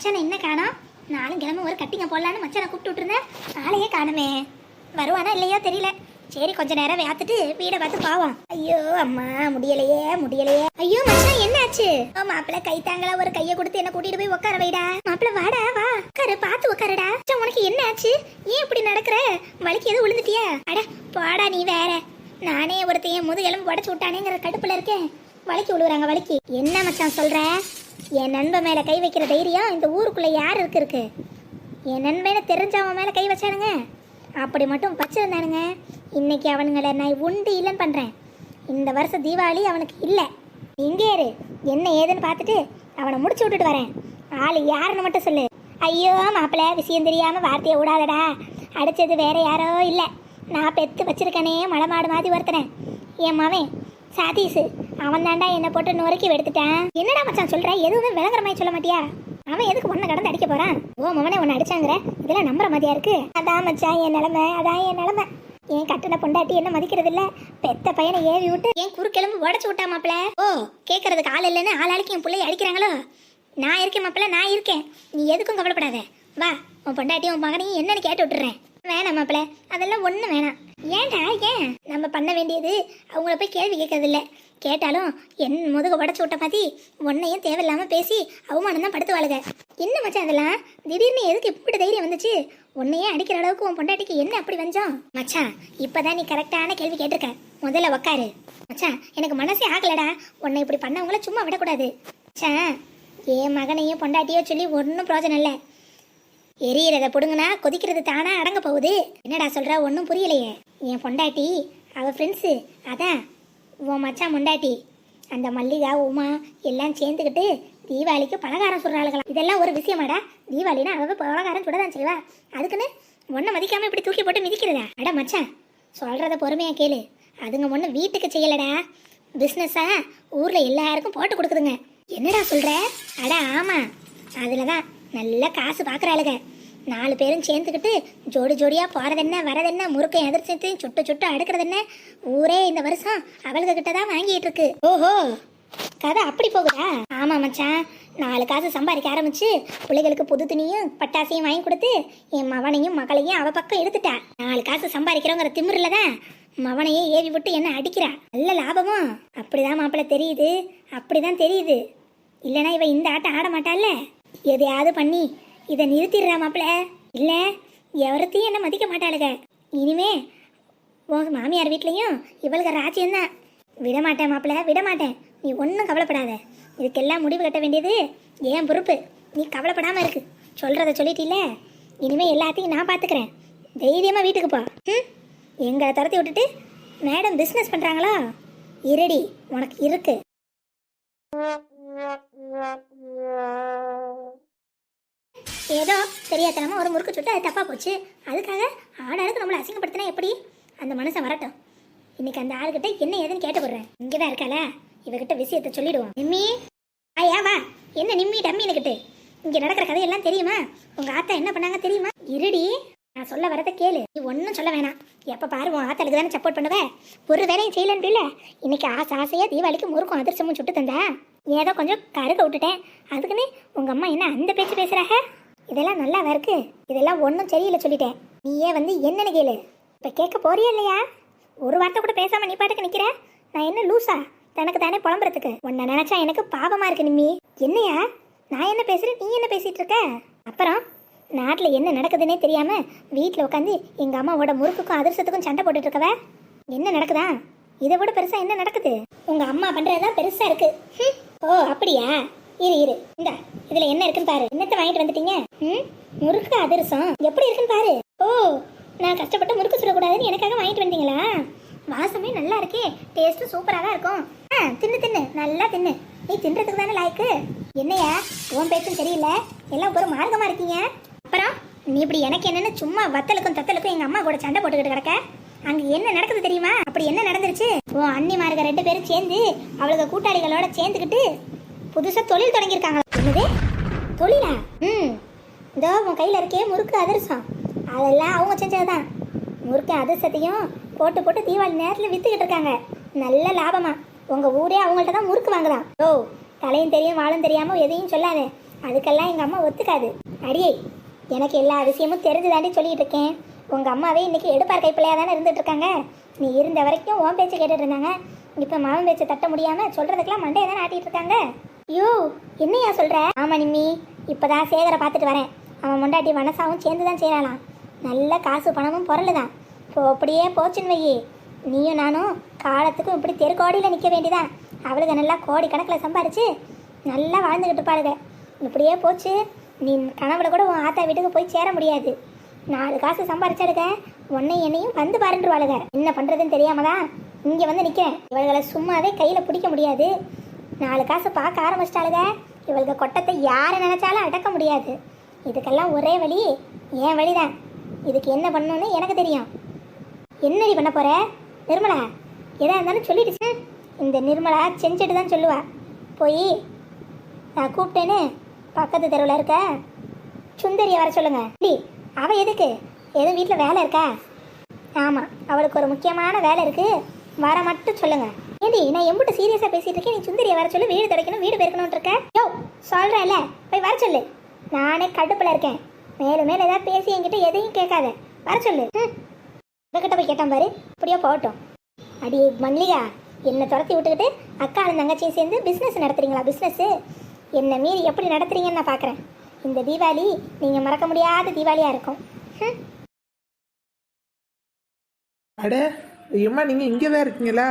மச்சானை என்ன காணோம்? நானும் கிளம்ப ஒரு கட்டிங்க போடலான்னு மச்சானை கூப்பிட்டு விட்டுருந்தேன். ஆளையே காணுமே. வருவானா இல்லையோ தெரியல. சரி கொஞ்ச நேரம் வேத்துட்டு வீடை பார்த்து பாவோம். ஐயோ அம்மா முடியலையே முடியலையே. ஐயோ மச்சான் என்னாச்சு? ஓ மாப்பிள்ள கை தாங்களா ஒரு கையை கொடுத்து என்ன கூட்டிட்டு போய் உட்கார வைடா. மாப்பிள்ள வாடா வா. உட்காரு பார்த்து உட்காருடா. உனக்கு என்ன ஆச்சு ஏன் இப்படி நடக்கிற? வலிக்கு எதுவும் விழுந்துட்டியா? அட போடா நீ வேற. நானே ஒருத்தையும் முதுகெலும்பு உடச்சு விட்டானேங்கிற கடுப்புல இருக்கேன். வலிக்கு விழுவுறாங்க வலிக்கு என்ன மச்சான் சொல்ற? என் நண்பன் மேலே கை வைக்கிற தைரியம் இந்த ஊருக்குள்ளே யார் இருக்கு இருக்கு என் நண்பனை தெரிஞ்சவன் மேலே கை வச்சானுங்க. அப்படி மட்டும் வச்சிருந்தானுங்க இன்னைக்கு அவனுங்களை நான் உண்டு இல்லைன்னு பண்ணுறேன் இந்த வருஷம் தீபாவளி அவனுக்கு இல்லை. இங்கே இரு. என்ன ஏதுன்னு பார்த்துட்டு அவனை முடிச்சு விட்டுட்டு வரேன். ஆள் யாருன்னு மட்டும் சொல்லு. ஐயோ மாப்பிள்ள விஷயம் தெரியாமல் வார்த்தையை விடாதடா. அடித்தது வேற யாரோ இல்லை. நான் பெத்து வச்சிருக்கனே மலை மாடு மாதிரி ஒருத்தனேன் என் மவன் சதீஷ். அவன் தாண்டா என்னை போட்டு நொறுக்கி எடுத்துட்டான் என்னடா மச்சான் சொல்ற? எதுவுமே விளங்குற மாதிரி சொல்ல மாட்டியா? அவன் எதுக்கு உன்னை கடந்து அடிக்க போறான்? ஓ மவனே உன்னை அடிச்சாங்கிற? இதெல்லாம் நம்புற மாதிரியா இருக்கு? அதான் மச்சான் என் நிலைமை அதான் என் நிலைமை. என் கட்டண பொண்டாட்டி என்ன மதிக்கிறது இல்ல பெத்த பையனை ஏவி விட்டு என் குறுக்கெலும்பு உடச்சு விட்டா மாப்பிள. ஓ கேட்கறதுக்கு ஆள் இல்லைன்னு ஆளாளுக்கு என் பிள்ளைய அடிக்கிறாங்களோ? நான் இருக்கேன் மாப்பிள நான் இருக்கேன். நீ எதுக்கும் கவலைப்படாத. வா உன் பொண்டாட்டி உன் மகனையும் என்னன்னு கேட்டு விட்டுறேன். வேணாம் மாப்பிள. அதெல்லாம் ஒன்றும் வேணாம். ஏன்டா ஏன்? நம்ம பண்ண வேண்டியது அவங்கள போய் கேள்வி கேட்கறதில்ல. கேட்டாலும் என் முதுக உடச்சு விட்ட மாதிரி உன்னையும் தேவையில்லாம பேசி அவமானம் தான் படுத்து வாழுக என்ன மச்சான் அதெல்லாம் திடீர்னு எதுக்கு இப்படி தைரியம் வந்துச்சு? உன்னையே அடிக்கிற அளவுக்கு உன் பொண்டாட்டிக்கு என்ன அப்படி வந்தோம் மச்சான் இப்பதான் நீ கரெக்டான கேள்வி கேட்டிருக்க. முதல்ல உக்காரு. மச்சான் எனக்கு மனசே ஆகலடா. உன்னை இப்படி பண்ணவங்கள சும்மா விடக்கூடாது. மச்சான் என் மகனையும் பொண்டாட்டியோ சொல்லி ஒன்றும் பிரயோஜனம் இல்லை. எரியறத புடுங்கினா கொதிக்கிறது தானா அடங்க போகுது. என்னடா சொல்கிற ஒன்றும் புரியலையே. என் பொண்டாட்டி அவ ஃப்ரெண்ட்ஸு அதான் உன் மச்சான் முண்டாட்டி அந்த மல்லிகா உமா எல்லாம் சேர்ந்துக்கிட்டு தீபாவளிக்கு பலகாரம் சுடுறாளுகளாம் இதெல்லாம் ஒரு விஷயமாடா. தீபாவளினா அவ பலகாரம் சுடதான் செய்வா. அதுக்குன்னு ஒன்றை மதிக்காமல் இப்படி தூக்கி போட்டு மிதிக்கிறதா? அட மச்சான் சொல்கிறத பொறுமையாக கேளு. அதுங்க ஒன்று வீட்டுக்கு செய்யலடா. பிஸ்னஸா ஊரில் எல்லாருக்கும் போட்டு கொடுக்குதுங்க. என்னடா சொல்கிற அட ஆமாம் அதில் தான் நல்லா காசு பார்க்குறாளுங்க நாலு பேரும் சேர்ந்துக்கிட்டு ஜோடி ஜோடியாக போகிறதென்ன வரதென்ன முறுக்கை எதிர்த்து சுட்டு சுட்டு அடுக்கிறது என்ன ஊரே இந்த வருஷம் அவளுக்கு கிட்ட தான் வாங்கிட்டு இருக்கு. ஓஹோ கதை அப்படி போகுதா? ஆமாம் மச்சான். நாலு காசு சம்பாதிக்க ஆரம்பிச்சு பிள்ளைகளுக்கு புது துணியும் பட்டாசையும் வாங்கி கொடுத்து என் மவனையும் மகளையும் அவ பக்கம் எடுத்துட்டா நாலு காசு சம்பாதிக்கிறோங்கிற திமிரில் தான் மவனையே ஏவி விட்டு என்ன அடிக்கிறா? நல்ல லாபமும். அப்படிதான் மாப்பிள்ள தெரியுது. அப்படிதான் தெரியுது. இல்லைனா இவ இந்த ஆட்டம் ஆட மாட்டாள்ல? எதையாவது பண்ணி இதை நிறுத்திடுறா மாப்பிள்ள. இல்லை எவரத்தையும் என்ன மதிக்க மாட்டாளுக. இனிமே உன் மாமியார் வீட்லேயும் இவளுக்கு ராஜ்யம் தான் விட மாட்டேன் மாப்பிள்ள விட மாட்டேன் நீ ஒன்றும் கவலைப்படாத. இதுக்கெல்லாம் முடிவு கட்ட வேண்டியது ஏன் பொறுப்பு. நீ கவலைப்படாம இருக்கு. சொல்றத சொல்லிட்டில இனிமே எல்லாத்தையும் நான் பார்த்துக்கிறேன் தைரியமா வீட்டுக்கு போ. ம்? எங்களை துரத்தி விட்டுட்டு மேடம் பிஸ்னஸ் பண்றாங்களா? இருடி உனக்கு இருக்கு. ஏதோ தெரியாதனமா ஒரு முறுக்கு சுட்டு அது தப்பாக போச்சு. அதுக்காக ஆடாளுக்கு நம்மளை அசிங்கப்படுத்தினா எப்படி? அந்த மனசை வரட்டும். இன்னைக்கு அந்த ஆளுகிட்ட என்ன ஏதுன்னு கேட்டு போடுறேன். இங்கதான் இருக்கால இவகிட்ட விஷயத்த சொல்லிடுவோம். நிம்மி ஐயா வா. என்ன நிம்மி டம்மி டம்மின்னுக்கிட்டு இங்கே நடக்கிற கதையெல்லாம் தெரியுமா? உங்கள் ஆத்தா என்ன பண்ணாங்க தெரியுமா? இருடி நான் சொல்ல வரத கேளு. நீ ஒன்றும் சொல்ல வேணாம். எப்போ பாரு உன் ஆத்தாளுக்கு தானே சப்போர்ட் பண்ணுவ? ஒரு வேலையும் செய்யலன்னு இல்லை. இன்னைக்கு ஆசை ஆசையாக தீபாவளிக்கு முறுக்கும் அதிர்ஷ்டமும் சுட்டு தந்தா. ஏதோ கொஞ்சம் கருக்க விட்டுட்டேன். அதுக்குன்னு உங்கள் அம்மா என்ன அந்த பேச்சு பேசுகிறாங்க இதெல்லாம் நல்லாவா இருக்கு. இதெல்லாம் ஒன்றும் சரியில்லை சொல்லிட்டேன். நீயே வந்து என்னன்னு கேளு. இப்போ கேட்க போறியா இல்லையா? ஒரு வார்த்தை கூட பேசாம நீ பாட்டுக்கு நிக்கிற? நான் என்ன லூசா? தனக்கு தானே புலம்புறதுக்கு. உன்னை நினைச்சா எனக்கு பாவமா இருக்கு நிம்மி. என்னையா? நான் என்ன பேசுறேன்? நீ என்ன பேசிட்டு இருக்க? அப்புறம் நாட்டில் என்ன நடக்குதுன்னே தெரியாம வீட்டில் உட்காந்து எங்க அம்மாவோட முறுக்குக்கும் அதிர்ஷ்டத்துக்கும் சண்டை போட்டுட்டு இருக்கவ? என்ன நடக்குதா? இதை விட பெருசா என்ன நடக்குது? உங்க அம்மா பண்றதுதான் பெருசா இருக்கு. ஹம். ஓ அப்படியா? இரு இரு. இந்த இதுல என்ன இருக்குன்னு பாரு. என்னத்தை வாங்கிட்டு வந்துட்டீங்க? ம்? முறுக்கு அதிரசம். எப்படி இருக்குன்னு பாரு. ஓ நான் கஷ்டப்பட்டு முறுக்கு சுடக்கூடாதுன்னு எனக்காக வாங்கிட்டு வந்தீங்களா? வாசமே நல்லா இருக்கே. டேஸ்ட்டும் சூப்பராக தான் இருக்கும். ஆ தின்னு தின்னு. நல்லா தின்னு. நீ தின்றதுக்கு தானே லாய்க்கு. என்னையா? உன் பேச்சும் தெரியல எல்லாம் ஒரு மார்க்கமா இருக்கீங்க. அப்புறம் நீ இப்படி எனக்கு என்னன்னு சும்மா வத்தலுக்கும் தத்தலுக்கும் எங்க அம்மா கூட சண்டை போட்டுக்கிட்டு கிடக்க? அங்க என்ன நடக்குது தெரியுமா? அப்படி என்ன நடந்துருச்சு? உன் அண்ணிமாருக ரெண்டு பேரும் சேர்ந்து அவளுக்கு கூட்டாளிகளோட சேர்ந்துக்கிட்டு புதுசா தொழில் தொடங்கியிருக்காங்க என்னது? தொழிலா? ம். இதோ உன் கையில் இருக்கே முறுக்கு அதிரசம். அதெல்லாம் அவங்க செஞ்சதுதான். முறுக்கு அதிரசத்தையும் போட்டு போட்டு தீபாவளி நேரத்தில் விற்றுக்கிட்டு இருக்காங்க. நல்ல லாபமா. உங்கள் ஊரே அவங்கள்ட்ட தான் முறுக்கு வாங்குதான். ஓ தலையும் தெரியும் வாழும் தெரியாமல் எதையும் சொல்லாத. அதுக்கெல்லாம் எங்கள் அம்மா ஒத்துக்காது. அடியே எனக்கு எல்லா விஷயமும் தெரிஞ்சுதாண்டி சொல்லிட்டு இருக்கேன். உங்கள் அம்மாவே இன்றைக்கி எடுப்பார் கைப்பிள்ளையாக தானே இருந்துட்டு இருக்காங்க. நீ இருந்த வரைக்கும் ஓம் பேச்சு கேட்டுட்டு இருந்தாங்க. இப்போ மாமன் பேச்சை தட்ட முடியாமல் சொல்கிறதுக்கெல்லாம் மண்டையை தானே ஆட்டிகிட்டு இருக்காங்க. ஐயோ என்னையா சொல்கிற ஆமாம் நிம்மி. இப்போ தான் சேகரை பார்த்துட்டு வரேன். அவன் முண்டாட்டி மனசாவும் சேர்ந்து தான் செய்யலாம் நல்ல காசு பணமும் பொருள் தான் இப்போ அப்படியே போச்சுன்னு வையே. நீயும் நானும் காலத்துக்கும் இப்படி தெருக்கோடியில் நிற்க வேண்டியதான். அவளுக்கு நல்லா கோடி கணக்கில் சம்பாரிச்சு நல்லா வாழ்ந்துக்கிட்டு பாருங்க இப்படியே போச்சு நீ கனவுல கூட உன் ஆத்தா வீட்டுக்கு போய் சேர முடியாது. நாலு காசு சம்பாரிச்சாளுங்க உன்னை என்னையும் வந்து பாருன்றுவாளுங்க என்ன பண்ணுறதுன்னு தெரியாம தான் இங்கே வந்து நிற்கிறேன் இவர்களை சும்மாவே கையில் பிடிக்க முடியாது. நாலு காசு பார்க்க ஆரம்பிச்சிட்டாளுங்க இவளுக்கு கொட்டத்தை யாரை நினச்சாலும் அடக்க முடியாது. இதுக்கெல்லாம் ஒரே வழி என் வழிதான். இதுக்கு என்ன பண்ணணும்னு எனக்கு தெரியும். என்னடி பண்ண போற? நிர்மலா எதா இருந்தாலும் சொல்லிடுச்சு. இந்த நிர்மலா செஞ்சுட்டு தான் சொல்லுவா. போய் நான் கூப்பிட்டேன்னு பக்கத்து தெருவில் இருக்க சுந்தரியை வர சொல்லுங்க. டி அவ எதுக்கு? எதுவும் வீட்டில் வேலை இருக்கா? ஆமாம் அவளுக்கு ஒரு முக்கியமான வேலை இருக்கு. வர மட்டும் சொல்லுங்கள் ஏடி நான் எம்பிட்ட சீரியஸாக பேசிட்டு இருக்கேன் நீ சுந்தரியை வர சொல்லு வீடு துடைக்கணும் வீடு பெருக்கணும்னு இருக்க? யோ சொல்கிறேன்ல போய் வர சொல்லு. நானே கடுப்பில் இருக்கேன். மேலும் மேலே ஏதாவது பேசி என்கிட்ட எதையும் கேட்காத. வர சொல்லு. ம். இவகிட்ட போய் கேட்டான் பாரு இப்படியோ போகட்டும். அடி மல்லிகா என்னை துரத்தி விட்டுக்கிட்டு அக்காலும் தங்கச்சியும் சேர்ந்து பிஸ்னஸ் நடத்துறீங்களா பிஸ்னஸ் என்னை மீறி எப்படி நடத்துறீங்கன்னு நான் பார்க்குறேன் இந்த தீபாவளி நீங்கள் மறக்க முடியாத தீபாவளியாக இருக்கும். ம். அட ஐயம்மா நீங்கள் இங்கே தான் இருக்கீங்களா?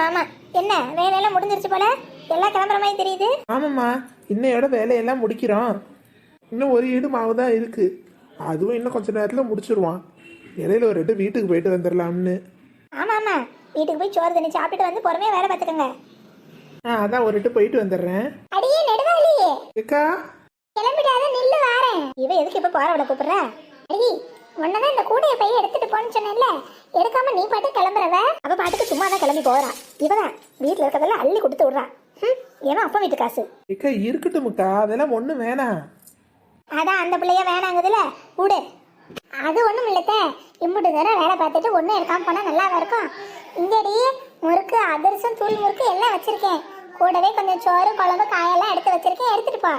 ஆமாம் ஆமாம் என்ன வேலையெல்லாம் முடிஞ்சிருச்சு போல? எல்லாம் கிளம்புற மாதிரி தெரியுது? ஆமாம்மா இன்னையோட வேலையெல்லாம் முடிக்கிறோம் இன்னும் ஒரு ஈடு மாவு தான் இருக்கு. அதுவும் இன்னும் கொஞ்ச நேரத்தில் முடிச்சிருவான். இடையில ஒரு ரெண்டு வீட்டுக்கு போயிட்டு வந்துடலாம்னு. ஆமாம் ஆமாம் வீட்டுக்கு போய் சோறு தண்ணி சாப்பிட்டுட்டு வந்து பொறுமையாக வேலை பார்த்துக்கோங்க. ஆ அதான் ஒரு ரெட்டு போயிட்டு வந்துடுறேன். அடியே நெடுவாளியே ஏக்கா. கிளம்பிடாத நில்லு வாரேன். இவ எதுக்கு இப்ப போறவள கூப்பிடுற? அடி உன்னதான் இந்த கூடைய பைய எடுத்துட்டு போன்னு சொன்னேன்ல. எடுக்காம நீ பாட்டு கிளம்புறவ? அவ பாட்டுக்கு சும்மா தான் கிளம்பி போறா. இவதான் வீட்டுல இருக்கறதெல்லாம் அள்ளி கொடுத்து விடுறா. ஹம், ஏன்னா அப்பா வீட்டு காசு? ஏக்கா இருக்கட்டும்க்கா அதெல்லாம் ஒன்றும் வேணாம். அதான் அந்த பிள்ளைய வேணாங்குதுல. விடு. அது ஒண்ணும் இல்லத்த. இம்புட்டு நேரம் வேலை பார்த்துட்டு ஒன்றும் எடுக்காம போனா நல்லா இருக்கும்? இங்கடி முறுக்கு அதிரசம் தூள் முறுக்கு எல்லாம் வச்சிருக்கேன். கூடவே கொஞ்சம் சோறு குழம்பு காயெல்லாம் எடுத்து வச்சிருக்கேன். எடுத்துட்டு போ.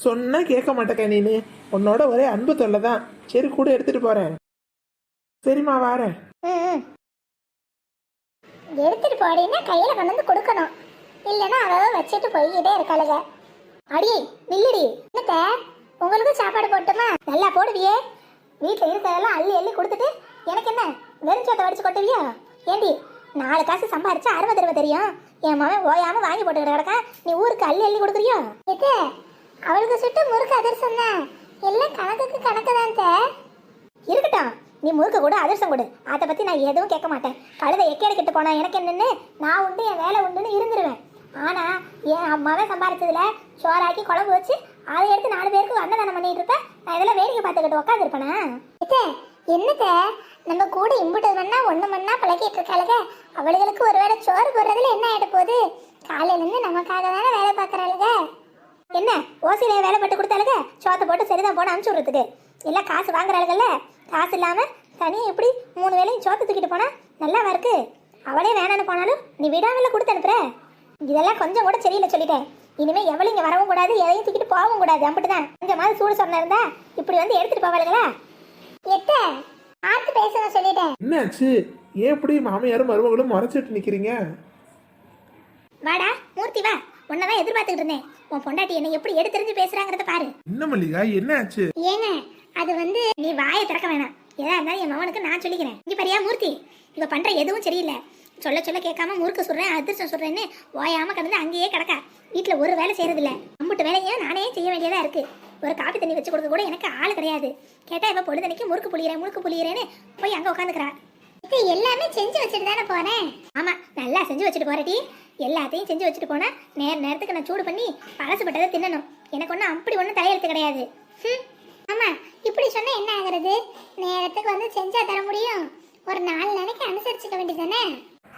சொன்னா கேட்க மாட்டேக்கா நீனு. உன்னோட ஒரே அன்பு தொல்லை தான் சரி கூட எடுத்துட்டு போறேன். சரிம்மா வாரேன். எடுத்துட்டு போடின்னா கையில கொண்டு வந்து கொடுக்கணும். இல்லைன்னா அவ வச்சுட்டு போய்கிட்டே இருக்காளுங்க அடி நில்லுடி. என்னத்த? உங்களுக்கும் சாப்பாடு போட்டுமா? நல்லா போடுவியே. வீட்டில் இருக்கிறதெல்லாம் அள்ளி அள்ளி கொடுத்துட்டு எனக்கு என்ன? வெறும் சோத்தை வடிச்சு கொட்டுவியா? ஏண்டி நாலு காசு சம்பாரிச்சா அறுபது ரூபா தெரியும். என் மகன் ஓயாம வாங்கி போட்டு கிடக்கா நீ ஊருக்கு அள்ளி அள்ளி கொடுக்குறியோ? எது அவளுக்கு சுட்டு முறுக்கு அதிர்சம் தான். எல்லாம் கணக்குக்கு கணக்கு தான் இருக்கட்டும் நீ முறுக்க கூட அதிர்ஷ்டம் கொடு. அதை பத்தி நான் எதுவும் கேட்க மாட்டேன். கழுதை எக்கேடு கிட்ட போனா எனக்கு என்னன்னு? நான் உண்டு என் வேலை உண்டுன்னு இருந்துருவேன். ஆனா என் அம்மாவே சம்பாரிச்சதுல சோறாக்கி குழம்பு வச்சு அதை எடுத்து நாலு பேருக்கு அன்னதானம் பண்ணிட்டு இருப்பேன். நான் இதெல்லாம் வேடிக்கை பார்த்துக்கிட்டு உட்காந்துருப்பேனா என்னத்த நம்ம கூட இம்புட்டு மண்ணா ஒண்ணு மண்ணா பழகிட்டு இருக்காளுக. அவளுகளுக்கு ஒருவேளை சோறு போடுறதுல என்ன ஆயிட போகுது? காலையிலேருந்து நமக்காக தானே வேலை பார்க்குறாளுங்க என்ன? ஓசியில வேலை பட்டு கொடுத்தாளுங்க சோத்தை போட்டு சரிதான் போன அனுப்பிச்சு விடுறதுக்கு. எல்லாம் காசு வாங்குறாளுங்கல்ல காசு இல்லாம தனியாக எப்படி மூணு வேலையும் சோத்தை தூக்கிட்டு போனா நல்லாவா இருக்கு? அவளே வேணான்னு போனாலும் நீ விடாமல கொடுத்து அனுப்புற. இதெல்லாம் கொஞ்சம் கூட சரியில்லை சொல்லிட்டேன். இனிமே எவளும் இங்க வரவும் கூடாது எதையும் தூக்கிட்டு போகவும் கூடாது. அப்படிதான் கொஞ்சம் மாதிரி சூடு சொன்ன இருந்தா இப்படி வந்து எடுத்துட்டு போவாளுங்களா எத்த ஆத்து பேசணும் சொல்லிட்டேன். என்னாச்சு? ஏன் இப்படி மாமியாரும் மருமகளும் முறைச்சிட்டு நிக்கிறீங்க? வாடா மூர்த்தி வா. உன்னதான் எதிர்பார்த்துக்கிட்டு இருந்தேன். உன் பொண்டாட்டி என்னை எப்படி எடுத்தெறிஞ்சு பேசுறாங்கிறத பாரு. என்ன மல்லிகா என்னாச்சு ஏங்க அது வந்து நீ வாயை திறக்க வேணாம். எதா இருந்தாலும் என் மகனுக்கு நான் சொல்லிக்கிறேன். இங்க பாரியா மூர்த்தி. இவ பண்ற எதுவும் சரியில்லை. சொல்ல சொல்ல கேட்காம முறுக்கு சொல்றேன் அதிர்ஷ்டம் சொல்றேன்னு ஓயாம கிடந்து அங்கேயே கிடக்கா. வீட்டுல ஒரு வேலை செய்யறது இல்ல அம்புட்டு வேலையும் நானே செய்ய வேண்டியதா இருக்கு. ஒரு காப்பி தண்ணி வச்சு கொடுக்க கூட எனக்கு ஆள் கிடையாது. கேட்டா இவ பொழுதனைக்கு முறுக்கு புளியறேன் முறுக்கு புளியறேன்னு போய் அங்க உட்காந்துக்கிறா இது எல்லாமே செஞ்சு வச்சுட்டு தானே போனேன்? ஆமா நல்லா செஞ்சு வச்சுட்டு போறடி எல்லாத்தையும் செஞ்சு வச்சுட்டு போனா நேர நேரத்துக்கு நான் சூடு பண்ணி பழசுப்பட்டதை தின்னணும். எனக்கு ஒன்றும் அப்படி ஒன்றும் தலையெழுத்து கிடையாது. ஹம். ஆமா இப்படி சொன்னா என்ன ஆகுறது? நேரத்துக்கு வந்து செஞ்சா தர முடியும். ஒரு நாலு நாளைக்கு அனுசரிச்சுக்க வேண்டியதானே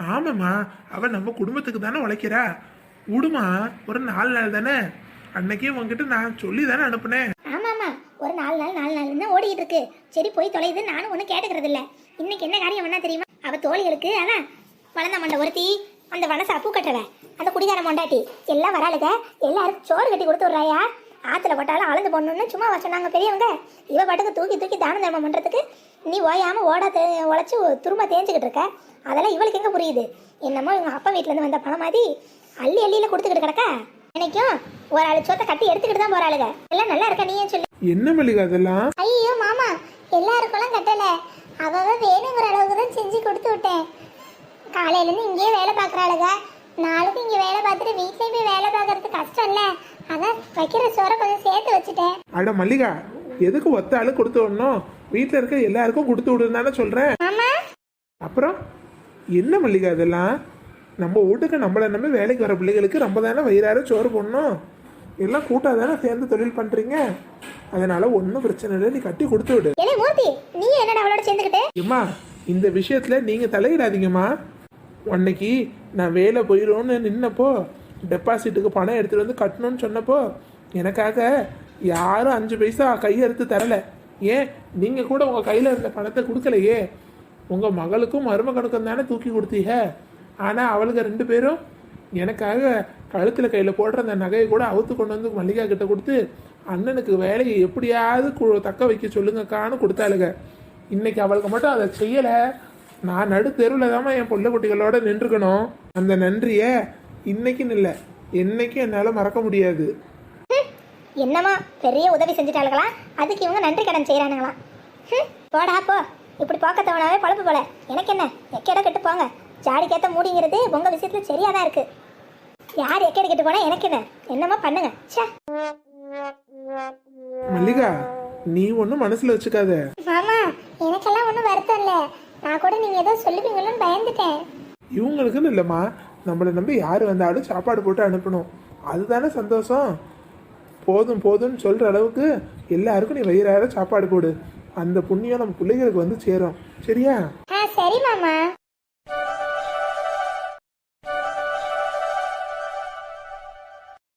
ஆமாம்மா அவ நம்ம குடும்பத்துக்கு தானே உழைக்கிறா. விடுமா ஒரு நாலு நாள் தானே? அன்னைக்கே உங்ககிட்ட நான் சொல்லி தானே அனுப்புனேன். ஆமா ஆமா ஒரு நாலு நாள் நாலு நாள் தான் ஓடிட்டு இருக்கு. சரி போய் தொலையுது. நானும் ஒன்றும் கேட்டுக்கிறது இல்ல இன்னைக்கு என்ன காரியம் என்ன தெரியுமா? அவ தோழிகளுக்கு அதான் வளர்ந்த மண்டை ஒருத்தி அந்த வனசா பூ கட்டுறவ அந்த குடிகார மொண்டாட்டி எல்லாம் வராளுக எல்லாரும் சோறு கட்டி கொடுத்து விட்றாயா? ஆத்துல போட்டாலும் அளந்து போடணும்னு சும்மா சொன்னாங்க பெரியவங்க. இவ பாட்டுக்கு தூக்கி தூக்கி தான தர்மம் பண்றதுக்கு நீ ஓயாம ஓடா தே- உழைச்சு துரும்ப தேஞ்சுக்கிட்டு இருக்க. அதெல்லாம் இவளுக்கு எங்க புரியுது? என்னமோ இவங்க அப்பா வீட்ல இருந்து வந்த பணம் மாதிரி அள்ளி அள்ளியில கொடுத்துக்கிட்டு கிடக்கா? என்னைக்கும் ஒரு ஆளு சொத்தை கட்டி எடுத்துக்கிட்டு தான் போறாளுங்க எல்லாம் நல்லா இருக்கா நீயே சொல்லு. என்ன மல்லிகா அதெல்லாம் ஐயோ மாமா எல்லாருக்கெல்லாம் கட்டல அவ வேணுங்கிற அளவுக்கு தான் செஞ்சு கொடுத்து விட்டேன் காலையிலேருந்து இங்கேயே வேலை பார்க்குறாளுங்க நாளைக்கு இங்கே வேலை பார்த்துட்டு வீட்லேயே போய் வேலை பார்க்கறது கஷ்டம் இல்லை அதான் வைக்கிற சோறை கொஞ்சம் சேர்த்து வச்சுட்டேன் அட மல்லிகா எதுக்கு ஒத்த ஆளு கொடுத்து விடணும்? வீட்டில் இருக்க எல்லாருக்கும் கொடுத்து விடுன்னு தானே சொல்கிறேன் அப்புறம் என்ன மல்லிகா அதெல்லாம் நம்ம வீட்டுக்கு நம்மளை நம்பி வேலைக்கு வர பிள்ளைகளுக்கு நம்ம தானே வயிறார சோறு போடணும்? எல்லாம் கூட்டாக தானே சேர்ந்து தொழில் பண்ணுறீங்க அதனால ஒன்றும் பிரச்சனை இல்லை நீ கட்டி கொடுத்து விடு. நீ என்னடா அவளோட சேர்ந்துக்கிட்டு ஏம்மா இந்த விஷயத்தில் நீங்கள் தலையிடாதீங்கம்மா. அன்னைக்கு நான் வேலை போயிடும்னு நின்னப்போ டெபாசிட்டுக்கு பணம் எடுத்துகிட்டு வந்து கட்டணும்னு சொன்னப்போ எனக்காக யாரும் அஞ்சு பைசா கையெடுத்து தரல. ஏன்? நீங்கள் கூட உங்கள் கையில் இருந்த பணத்தை கொடுக்கலையே. உங்கள் மகளுக்கும் மருமகனுக்கும் தானே தூக்கி கொடுத்தீங்க. ஆனால் அவளுங்க ரெண்டு பேரும் எனக்காக கழுத்தில் கையில் போடுற அந்த நகையை கூட அவுத்து கொண்டு வந்து மல்லிகா கிட்ட கொடுத்து அண்ணனுக்கு வேலையை எப்படியாவது கு- தக்க வைக்க சொல்லுங்கக்கான்னு கொடுத்தாளுங்க. இன்னைக்கு அவளுக்கு மட்டும் அதை செய்யலை. நான் நடு தெருவில் தாம்மா என் பிள்ளை குட்டிகளோட நின்றுக்கணும். அந்த நன்றியை இன்னைக்குன்னு இல்லை. என்னைக்கும் என்னால் மறக்க முடியாது. என்னமா பெரிய உதவி செஞ்சுட்டாளுங்களா அதுக்கு இவங்க நன்றி கடன் செய்கிறானுங்களாம் ஹம், போடா போ. இப்படி பார்க்கத்தவனாவே பழப்பு போல. எனக்கு என்ன? எக்கேட கெட்டு போங்க. ஜாடிக்கேத்த மூடிங்கிறது உங்க விஷயத்துல சரியா தான் இருக்கு. யார் எக்கேடு கெட்டு போனா எனக்கு என்ன? என்னமா பண்ணுங்க. ச்சே. மல்லிகா நீ ஒன்றும் மனசில் வச்சுக்காத. மாமா எனக்கெல்லாம் ஒன்றும் வருத்தம் இல்லை. நான் கூட நீங்க ஏதோ சொல்லுவீங்களோன்னு பயந்துட்டேன். இவங்களுக்குன்னு இல்லைம்மா. நம்மளை நம்பி யார் வந்தாலும் சாப்பாடு போட்டு அனுப்பணும். அதுதானே சந்தோஷம்? போதும் போதும்னு சொல்கிற அளவுக்கு எல்லாருக்கும் நீ வயிறார சாப்பாடு போடு அந்த புண்ணியம் நம்ம பிள்ளைகளுக்கு வந்து சேரும். சரியா? சரி மாமா.